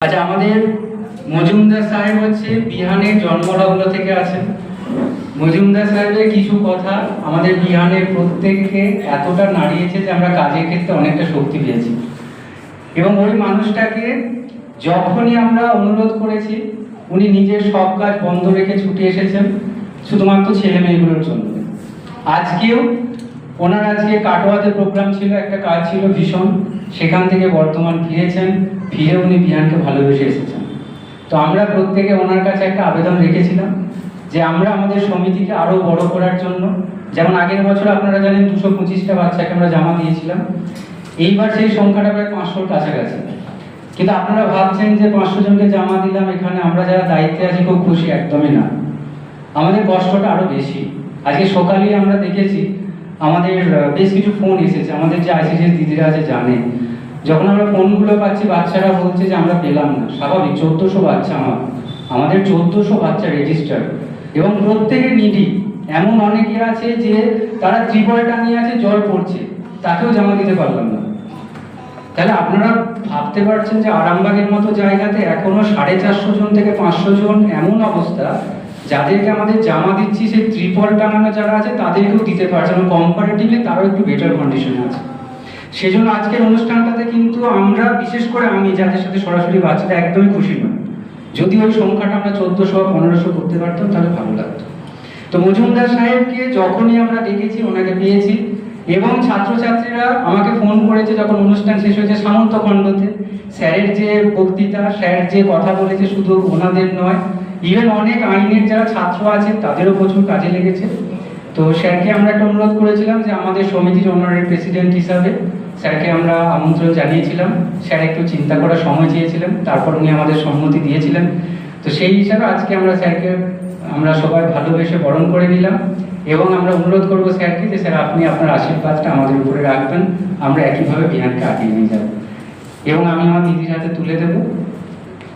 আচ্ছা আমাদের মজুমদার সাহেব হচ্ছে বিহানের জন্মলগ্ন থেকে আছেন। মজুমদার সাহেবের কিছু কথা আমাদের বিহানের প্রত্যেককে এতটা নাড়িয়েছে যে আমরা কাজের ক্ষেত্রে অনেকটা শক্তি পেয়েছি। এবং ওই মানুষটাকে যখনই আমরা অনুরোধ করেছি, উনি নিজের সব কাজ বন্ধ রেখে ছুটে এসেছেন, শুধুমাত্র ছেলে মেয়েগুলোর জন্য। আজকেও ওনার আজকে কাটোয়াতে প্রোগ্রাম ছিল, একটা কাজ ছিল ভীষণ। সেখান থেকে বর্তমান ফিরেছেন। ফিরে উনি বিহানকে ভালোবেসে এসেছেন। তো আমরা প্রত্যেকে ওনার কাছে একটা আবেদন রেখেছিলাম যে আমরা আমাদের সমিতিকে আরও বড় করার জন্য, যেমন আগের বছর আপনারা জানেন দুশো পঁচিশটা বাচ্চাকে আমরা জমা দিয়েছিলাম। এইবার সেই সংখ্যাটা প্রায় পাঁচশোর কাছাকাছি। কিন্তু আপনারা ভাবছেন যে পাঁচশো জনকে জমা দিলাম এখানে আমরা যারা দায়িত্বে আছি খুব খুশি, একদমই না। আমাদের কষ্টটা আরও বেশি। আজকে সকালেই আমরা দেখেছি আমাদের বেশ কিছু ফোন এসেছে। আমাদের যে আইসিডিএস দিদিরা আছে জানে। যখন আমরা ফোনগুলো পাচ্ছি, বাচ্চারা বলছে যে আমরা পেলাম না। স্বাভাবিক, চোদ্দোশো বাচ্চা আমার। আমাদের চোদ্দোশো বাচ্চা রেজিস্টার এবং প্রত্যেকে নিডি। এমন অনেকে আছে যে তারা ত্রিপলটা নিয়ে আছে জল পড়ছে তাকেও জমা দিতে পারলাম না। তাহলে আপনারা ভাবতে পারছেন যে আরামবাগের মতো জায়গাতে এখনও সাড়ে চারশো জন থেকে পাঁচশো জন এমন অবস্থা যাদেরকে আমাদের জামা দিচ্ছি, সেই ত্রিপল টাঙানো যারা আছে, তাদেরকেও দিতে পারছে এবং কম্পারেটিভলি তারাও একটু বেটার কন্ডিশনে আছে। সেজন্য আজকের অনুষ্ঠানটাতে কিন্তু আমরা, বিশেষ করে আমি, যাদের সাথে সরাসরি বাচ্চারা একদমই খুশি নয় যদি ওই সংখ্যাটা আমরা চোদ্দোশো পনেরোশো করতে পারতাম, তাহলে ভালো লাগতো। তো মজুমদার সাহেবকে যখনই আমরা ডেকেছি ওনাকে পেয়েছি, এবং ছাত্রছাত্রীরা আমাকে ফোন করেছে যখন অনুষ্ঠান শেষ হয়েছে সামন্ত খণ্ডতে স্যারের যে বক্তৃতা, স্যার যে কথা বলেছে, শুধু ওনাদের নয় ইভেন অনেক আইনের যারা ছাত্র আছে তাদেরও প্রচুর কাজে লেগেছে। তো স্যারকে আমরা একটা অনুরোধ করেছিলাম যে আমাদের সমিতির অনারের প্রেসিডেন্ট হিসাবে স্যারকে আমরা আমন্ত্রণ জানিয়েছিলাম। স্যার একটু চিন্তা করার সময় চেয়েছিলেন, তারপর উনি আমাদের সম্মতি দিয়েছিলেন। তো সেই হিসাবে আজকে আমরা স্যারকে, আমরা সবাই ভালোবেসে বরণ করে নিলাম এবং আমরা অনুরোধ করব স্যারকে যে স্যার আপনি আপনার আশীর্বাদটা আমাদের উপরে রাখবেন। আমরা একইভাবে বিহানকে আগিয়ে নিয়ে যাব। এবং আমি আমার দিদির হাতে তুলে দেব।